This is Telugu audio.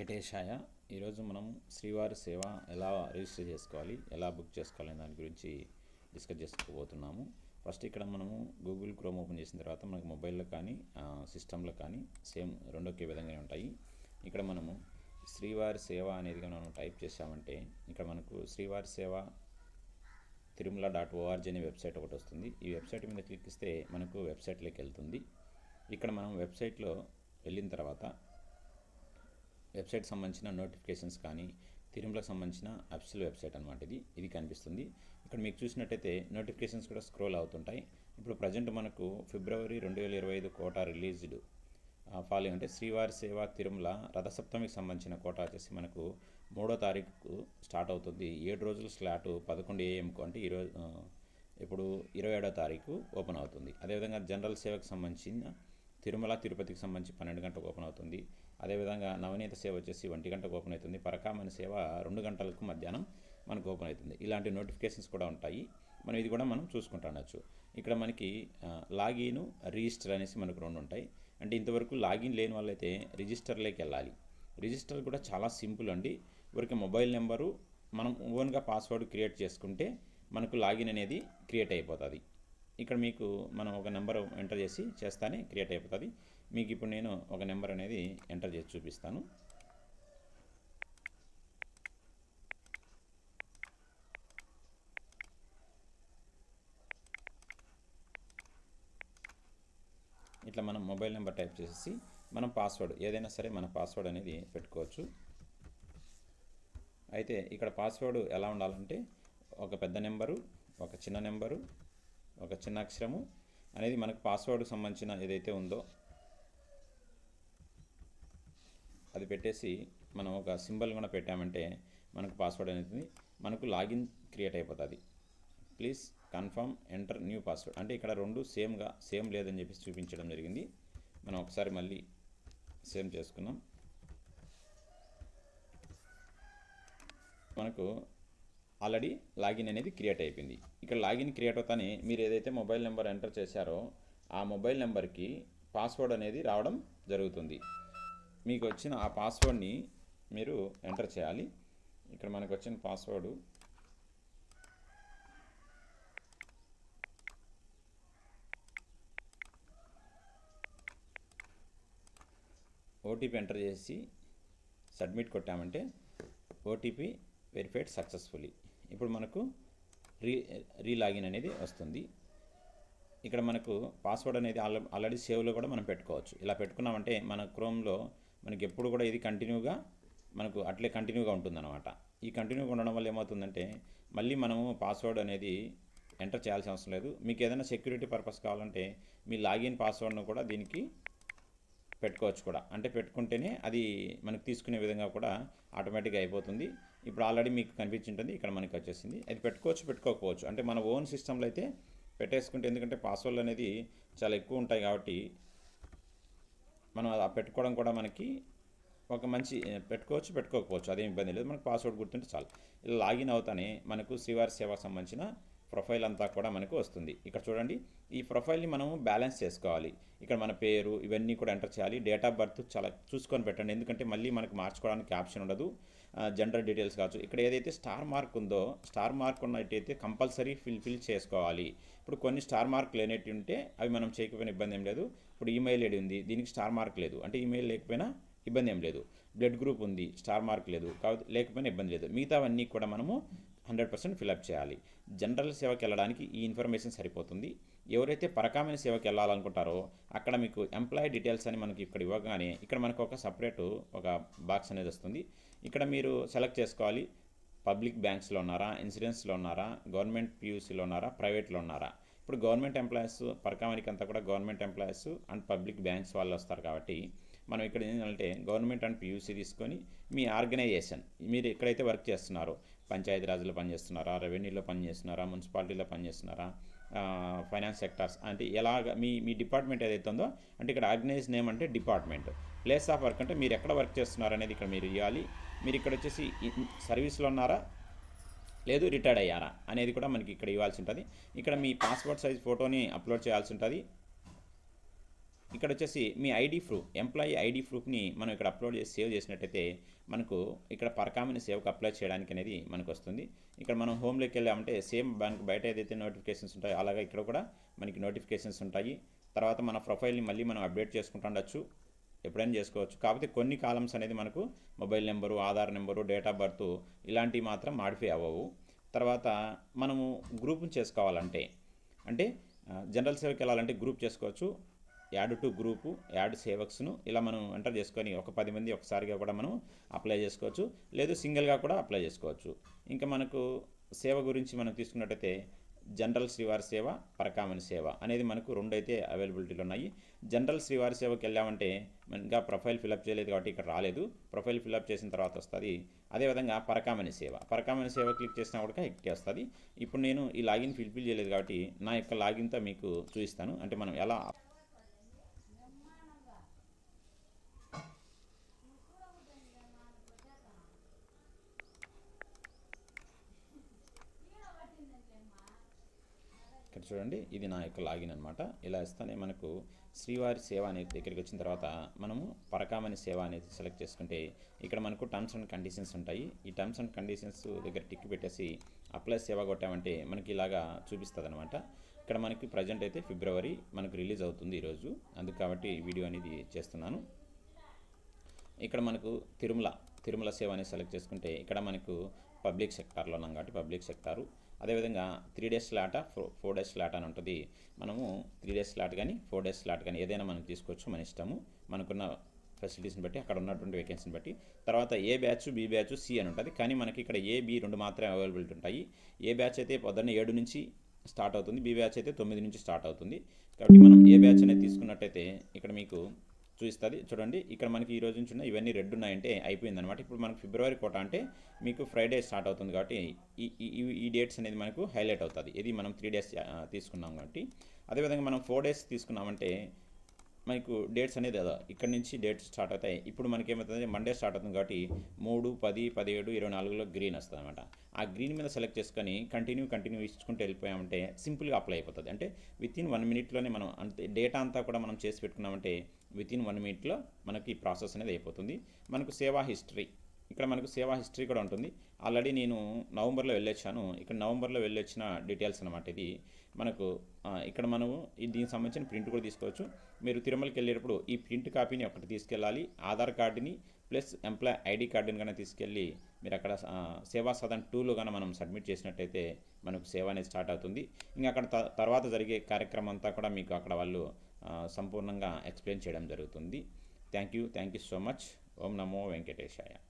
వెంకటేశాయ. ఈరోజు మనం శ్రీవారి సేవ ఎలా రిజిస్టర్ చేసుకోవాలి ఎలా బుక్ చేసుకోవాలి దాని గురించి డిస్కస్ చేసుకోబోతున్నాము. ఫస్ట్ ఇక్కడ మనము గూగుల్ క్రోమ్ ఓపెన్ చేసిన తర్వాత మనకు మొబైల్లో కానీ సిస్టంలో కానీ సేమ్ రెండు ఒకే విధంగానే ఉంటాయి. ఇక్కడ మనము శ్రీవారి సేవ అనేది మనం టైప్ చేసామంటే ఇక్కడ మనకు శ్రీవారి సేవ Tirumala dot O R G అనే వెబ్సైట్ ఒకటి వస్తుంది. ఈ వెబ్సైట్ మీద క్లిక్ ఇస్తే మనకు వెబ్సైట్లోకి వెళ్తుంది. ఇక్కడ మనం వెబ్సైట్లో వెళ్ళిన తర్వాత వెబ్సైట్ సంబంధించిన నోటిఫికేషన్స్ కానీ తిరుమలకు సంబంధించిన అఫిషియల్ వెబ్సైట్ అనమాట ఇది. ఇది కనిపిస్తుంది. ఇక్కడ మీకు చూసినట్టయితే నోటిఫికేషన్స్ కూడా స్క్రోల్ అవుతుంటాయి. ఇప్పుడు ప్రజెంట్ మనకు ఫిబ్రవరి రెండు వేల ఇరవై ఐదు కోటా రిలీజ్డ్ ఫాలోయింగ్ అంటే శ్రీవారి సేవ తిరుమల రథసప్తమికి సంబంధించిన కోట వచ్చేసి మనకు మూడో తారీఖు స్టార్ట్ అవుతుంది. ఏడు రోజుల స్లాట్ పదకొండు ఏఎంకు అంటే ఈరోజు ఇప్పుడు ఇరవై ఏడో తారీఖు ఓపెన్ అవుతుంది. అదేవిధంగా జనరల్ సేవకు సంబంధించిన తిరుమల తిరుపతికి సంబంధించి పన్నెండు గంటలకు ఓపెన్ అవుతుంది. అదేవిధంగా నవనీత సేవ వచ్చేసి ఒంటి గంటకు ఓపెన్ అవుతుంది. పరకామని సేవ రెండు గంటలకు మధ్యాహ్నం మనకు ఓపెన్ అవుతుంది. ఇలాంటి నోటిఫికేషన్స్ కూడా ఉంటాయి. మనం ఇది కూడా మనం చూసుకుంటుండొచ్చు ఇక్కడ మనకి లాగిన్ రిజిస్టర్ అనేసి మనకు రెండు ఉంటాయి. అంటే ఇంతవరకు లాగిన్ లేని వాళ్ళైతే రిజిస్టర్లోకి వెళ్ళాలి. రిజిస్టర్ కూడా చాలా సింపుల్ అండి. ఊరికి మొబైల్ నెంబరు మనం ఓన్గా పాస్వర్డ్ క్రియేట్ చేసుకుంటే మనకు లాగిన్ అనేది క్రియేట్ అయిపోతుంది. ఇక్కడ మీకు మనం ఒక నెంబర్ ఎంటర్ చేసి చేస్తానే క్రియేట్ అయిపోతుంది. మీకు ఇప్పుడు నేను ఒక నెంబర్ అనేది ఎంటర్ చేసి చూపిస్తాను. ఇట్లా మనం మొబైల్ నెంబర్ టైప్ చేసేసి మనం పాస్వర్డ్ ఏదైనా సరే మన పాస్వర్డ్ అనేది పెట్టుకోవచ్చు. అయితే ఇక్కడ పాస్వర్డ్ ఎలా ఉండాలంటే ఒక పెద్ద నెంబరు ఒక చిన్న నెంబరు ఒక చిన్న అక్షరము అనేది మనకు పాస్వర్డ్ సంబంధించిన ఏదైతే ఉందో అది పెట్టేసి మనం ఒక సింబల్ కూడా పెట్టామంటే మనకు పాస్వర్డ్ అనేది మనకు లాగిన్ క్రియేట్ అయిపోతుంది. Please confirm enter new password అంటే ఇక్కడ రెండు సేమ్గా సేమ్ లేదని చెప్పేసి చూపించడం జరిగింది. మనం ఒకసారి మళ్ళీ సేమ్ చేసుకున్నాం మనకు ఆల్రెడీ లాగిన్ అనేది క్రియేట్ అయిపోయింది. ఇక్కడ లాగిన్ క్రియేట్ అవుతానే మీరు ఏదైతే మొబైల్ నెంబర్ ఎంటర్ చేశారో ఆ మొబైల్ నెంబర్కి పాస్వర్డ్ అనేది రావడం జరుగుతుంది. మీకు వచ్చిన ఆ పాస్వర్డ్ని మీరు ఎంటర్ చేయాలి. ఇక్కడ మనకు వచ్చిన పాస్వర్డ్ ఓటీపీ ఎంటర్ చేసి సబ్మిట్ కొట్టామంటే ఓటీపీ వెరిఫైడ్ సక్సెస్ఫుల్లీ ఇప్పుడు మనకు రీ రీలాగిన్ అనేది వస్తుంది. ఇక్కడ మనకు పాస్వర్డ్ అనేది ఆల్ ఆల్రెడీ సేవ్లో కూడా మనం పెట్టుకోవచ్చు. ఇలా పెట్టుకున్నామంటే మన క్రోమ్లో మనకి ఎప్పుడు కూడా ఇది కంటిన్యూగా మనకు అట్లే కంటిన్యూగా ఉంటుందన్నమాట. ఈ కంటిన్యూగా ఉండడం వల్ల ఏమవుతుందంటే మళ్ళీ మనము పాస్వర్డ్ అనేది ఎంటర్ చేయాల్సిన అవసరం లేదు. మీకు ఏదైనా సెక్యూరిటీ పర్పస్ కావాలంటే మీ లాగిన్ పాస్వర్డ్ను కూడా దీనికి పెట్టుకోవచ్చు కూడా. అంటే పెట్టుకుంటేనే అది మనకు తీసుకునే విధంగా కూడా ఆటోమేటిక్గా అయిపోతుంది. ఇప్పుడు ఆల్రెడీ మీకు కనిపించింటుంది ఇక్కడ మనకి వచ్చేసింది. అది పెట్టుకోవచ్చు పెట్టుకోకపోవచ్చు. అంటే మన ఓన్ సిస్టంలో అయితే పెట్టేసుకుంటే ఎందుకంటే పాస్వర్డ్లు అనేది చాలా ఎక్కువ ఉంటాయి కాబట్టి మనం ఆ పెట్టుకోవడం కూడా మనకి ఒక మంచి పెట్టుకోవచ్చు పెట్టుకోకపోవచ్చు. అదేం ఇబ్బంది లేదు. మనకు పాస్వర్డ్ గుర్తుంటే చాలు. ఇలా లాగిన్ అవుతానే మనకు శ్రీవారి సేవకు సంబంధించిన ప్రొఫైల్ అంతా కూడా మనకు వస్తుంది. ఇక్కడ చూడండి ఈ ప్రొఫైల్ని మనము బ్యాలెన్స్ చేసుకోవాలి. ఇక్కడ మన పేరు ఇవన్నీ కూడా ఎంటర్ చేయాలి. డేట్ ఆఫ్ బర్త్ చాలా చూసుకొని పెట్టండి. ఎందుకంటే మళ్ళీ మనకు మార్చుకోవడానికి ఆప్షన్ ఉండదు. జనరల్ డీటెయిల్స్ కావచ్చు. ఇక్కడ ఏదైతే స్టార్ మార్క్ ఉందో స్టార్ మార్క్ ఉన్నట్టయితే కంపల్సరీ ఫిల్ ఫిల్ చేసుకోవాలి. ఇప్పుడు కొన్ని స్టార్ మార్క్ లేనట్టు ఉంటే అవి మనం చేయకపోయినా ఇబ్బంది ఏం లేదు. ఇప్పుడు ఈమెయిల్ ఐడి ఉంది దీనికి స్టార్ మార్క్ లేదు. అంటే ఈమెయిల్ లేకపోయినా ఇబ్బంది ఏం లేదు. బ్లడ్ గ్రూప్ ఉంది స్టార్ మార్క్ లేదు. కాబట్టి లేకపోయినా ఇబ్బంది లేదు. మిగతావన్నీ కూడా మనము హండ్రెడ్ పర్సెంట్ ఫిలప్ చేయాలి. జనరల్ సేవకి వెళ్ళడానికి ఈ ఇన్ఫర్మేషన్ సరిపోతుంది. ఎవరైతే పరకామైన సేవకి వెళ్ళాలనుకుంటారో అక్కడ మీకు ఎంప్లాయీ డీటెయిల్స్ అని మనకి ఇక్కడ ఇవ్వగానే ఇక్కడ మనకు ఒక సపరేట్ ఒక బాక్స్ అనేది వస్తుంది. ఇక్కడ మీరు సెలెక్ట్ చేసుకోవాలి. పబ్లిక్ బ్యాంక్స్లో ఉన్నారా ఇన్సూరెన్స్లో ఉన్నారా గవర్నమెంట్ పీయూసీలో ఉన్నారా ప్రైవేట్లో ఉన్నారా? ఇప్పుడు గవర్నమెంట్ ఎంప్లాయీస్ పరకామానికి అంతా కూడా government employees and public banks వాళ్ళు వస్తారు కాబట్టి మనం ఇక్కడ ఏంటంటే గవర్నమెంట్ అండ్ పీయూసీ తీసుకొని మీ ఆర్గనైజేషన్ మీరు ఎక్కడైతే వర్క్ చేస్తున్నారో పంచాయతీరాజ్లో పనిచేస్తున్నారా? రెవెన్యూలో పనిచేస్తున్నారా? మున్సిపాలిటీలో పనిచేస్తున్నారా? ఫైనాన్స్ సెక్టార్స్ అంటే ఎలాగ మీ మీ డిపార్ట్మెంట్ ఏదైతే ఉందో అంటే ఇక్కడ ఆర్గనైజ్ నేమ్ అంటే డిపార్ట్మెంట్. ప్లేస్ ఆఫ్ వర్క్ అంటే మీరు ఎక్కడ వర్క్ చేస్తున్నారు అనేది ఇక్కడ మీరు ఇవ్వాలి మీరు ఇక్కడ వచ్చేసి సర్వీస్లో ఉన్నారా? లేదు రిటైర్డ్ అయ్యారా అనేది కూడా మనకి ఇక్కడ ఇవ్వాల్సి ఉంటుంది. ఇక్కడ మీ పాస్పోర్ట్ సైజ్ ఫోటోని అప్లోడ్ చేయాల్సి ఉంటుంది. ఇక్కడ వచ్చేసి మీ ఐడి ప్రూఫ్ ఎంప్లాయీ ఐడి ప్రూఫ్ని మనం ఇక్కడ అప్లోడ్ చేసి సేవ్ చేసినట్టయితే మనకు ఇక్కడ పరకామని సేవకు అప్లై చేయడానికి అనేది మనకు వస్తుంది ఇక్కడ మనం హోమ్లోకి వెళ్ళామంటే సేమ్ బ్యాంక్ బయట ఏదైతే నోటిఫికేషన్స్ ఉంటాయో అలాగే ఇక్కడ కూడా మనకి నోటిఫికేషన్స్ ఉంటాయి. తర్వాత మన ప్రొఫైల్ని మళ్ళీ మనం అప్డేట్ చేసుకుంటుండొచ్చు ఎప్పుడైనా చేసుకోవచ్చు. కాకపోతే కొన్ని కాలమ్స్ అనేది మనకు mobile number Aadhaar number date of birth ఇలాంటివి మాత్రం మాడిఫై అవ్వవు. తర్వాత మనము గ్రూప్ని చేసుకోవాలంటే అంటే జనరల్ సేవకి వెళ్ళాలంటే గ్రూప్ చేసుకోవచ్చు. యాడ్ టు గ్రూపు యాడ్ సేవక్స్ను ఇలా మనం ఎంటర్ చేసుకొని ఒక పది మంది ఒకసారిగా కూడా మనం అప్లై చేసుకోవచ్చు. లేదు సింగిల్గా కూడా అప్లై చేసుకోవచ్చు. ఇంకా మనకు సేవ గురించి మనం తీసుకున్నట్టయితే జనరల్ శ్రీవారి సేవ పరకామని సేవ అనేది మనకు రెండు అయితే ఉన్నాయి. జనరల్ శ్రీవారి సేవకి వెళ్ళామంటే ఇంకా ప్రొఫైల్ ఫిలప్ చేయలేదు కాబట్టి ఇక్కడ రాలేదు. ప్రొఫైల్ ఫిలప్ చేసిన తర్వాత వస్తుంది. అదేవిధంగా పరకామని సేవ. పరకామని సేవ క్లిక్ చేసినా కూడా ఎక్కి వస్తుంది. ఇప్పుడు నేను ఈ లాగిన్ ఫిల్ఫిల్ చేయలేదు కాబట్టి నా యొక్క లాగిన్తో మీకు చూపిస్తాను. అంటే మనం ఎలా చూడండి ఇది నా యొక్క లాగిన్ అనమాట ఇలా ఇస్తానే మనకు శ్రీవారి సేవ అనేది దగ్గరికి వచ్చిన తర్వాత మనము పరకామని సేవ అనేది సెలెక్ట్ చేసుకుంటే ఇక్కడ మనకు టర్మ్స్ అండ్ కండిషన్స్ ఉంటాయి. ఈ టర్మ్స్ అండ్ కండిషన్స్ దగ్గర టిక్ పెట్టేసి అప్లై సేవ కొట్టామంటే మనకి ఇలాగా చూపిస్తుంది అనమాట ఇక్కడ మనకి ప్రజెంట్ అయితే ఫిబ్రవరి మనకు రిలీజ్ అవుతుంది ఈరోజు అందుకు కాబట్టి వీడియో అనేది చేస్తున్నాను. ఇక్కడ మనకు తిరుమల తిరుమల సేవ అనేది సెలెక్ట్ చేసుకుంటే ఇక్కడ మనకు పబ్లిక్ సెక్టార్లో ఉన్నాం కాబట్టి పబ్లిక్ సెక్టారు. అదేవిధంగా three days slot four four days slot అని ఉంటుంది. మనము త్రీ డేస్ స్లాట్ కానీ ఫోర్ డేస్ స్లాట్ కానీ ఏదైనా మనం తీసుకోవచ్చు మన ఇష్టము. మనకున్న ఫెసిలిటీస్ని బట్టి అక్కడ ఉన్నటువంటి వేకెన్సీని బట్టి. తర్వాత A batch B batch C అని ఉంటుంది. కానీ మనకి ఇక్కడ ఏ బి రెండు మాత్రమే అవైలబిలిటీ ఉంటాయి. ఏ బ్యాచ్ అయితే పొద్దున్న ఏడు నుంచి స్టార్ట్ అవుతుంది. బి బ్యాచ్ అయితే తొమ్మిది నుంచి స్టార్ట్ అవుతుంది. కాబట్టి మనం ఏ బ్యాచ్ అనేది తీసుకున్నట్టయితే ఇక్కడ మీకు చూపిస్తుంది. చూడండి ఇక్కడ మనకి ఈ రోజు నుంచి ఉన్న ఇవన్నీ రెడ్ ఉన్నాయంటే అయిపోయింది అనమాట ఇప్పుడు మనకు ఫిబ్రవరి కోట అంటే మీకు ఫ్రైడే స్టార్ట్ అవుతుంది కాబట్టి ఈ ఈ- ఈ ఈ డేట్స్ అనేది మనకు హైలైట్ అవుతుంది. ఇది మనం త్రీ డేస్ తీసుకున్నాం కాబట్టి. అదేవిధంగా మనం ఫోర్ డేస్ తీసుకున్నామంటే మనకు డేట్స్ అనేది కదా ఇక్కడ నుంచి డేట్స్ స్టార్ట్ అవుతాయి. ఇప్పుడు మనకి ఏమవుతుంది మండే స్టార్ట్ అవుతుంది కాబట్టి మూడు పది పదిహేడు ఇరవై నాలుగులో గ్రీన్ వస్తుంది అనమాట ఆ గ్రీన్ మీద సెలెక్ట్ చేసుకొని కంటిన్యూ కంటిన్యూ ఇచ్చుకుంటూ వెళ్ళిపోయామంటే సింపుల్గా అప్లై అయిపోతుంది. అంటే విత్ ఇన్ వన్ మినిట్లోనే మనం అంతే డేటా అంతా కూడా మనం చేసి పెట్టుకున్నామంటే విత్ ఇన్ వన్ మినిట్లో మనకి ప్రాసెస్ అనేది అయిపోతుంది. మనకు సేవా హిస్టరీ ఇక్కడ మనకు సేవా హిస్టరీ కూడా ఉంటుంది. ఆల్రెడీ నేను నవంబర్లో వెళ్ళొచ్చాను. ఇక్కడ నవంబర్లో వెళ్ళొచ్చిన డీటెయిల్స్ అనమాట ఇది మనకు ఇక్కడ మనము దీనికి సంబంధించిన ప్రింట్ కూడా తీసుకోవచ్చు. మీరు తిరుమలకి వెళ్ళేటప్పుడు ఈ ప్రింట్ కాపీని ఒకటి తీసుకెళ్ళాలి. ఆధార్ కార్డుని ప్లస్ ఎంప్లాయ్ ఐడి కార్డుని కనుక తీసుకెళ్ళి మీరు అక్కడ సేవా సదన్ టూలో కనుక మనం సబ్మిట్ చేసినట్టయితే మనకు సేవ అనేది స్టార్ట్ అవుతుంది. ఇంకా అక్కడ త- తర్వాత జరిగే కార్యక్రమం అంతా కూడా మీకు అక్కడ వాళ్ళు సంపూర్ణంగా ఎక్స్ప్లెయిన్ చేయడం జరుగుతుంది. Thank you. Thank you so much. ఓం నమో వెంకటేశాయ.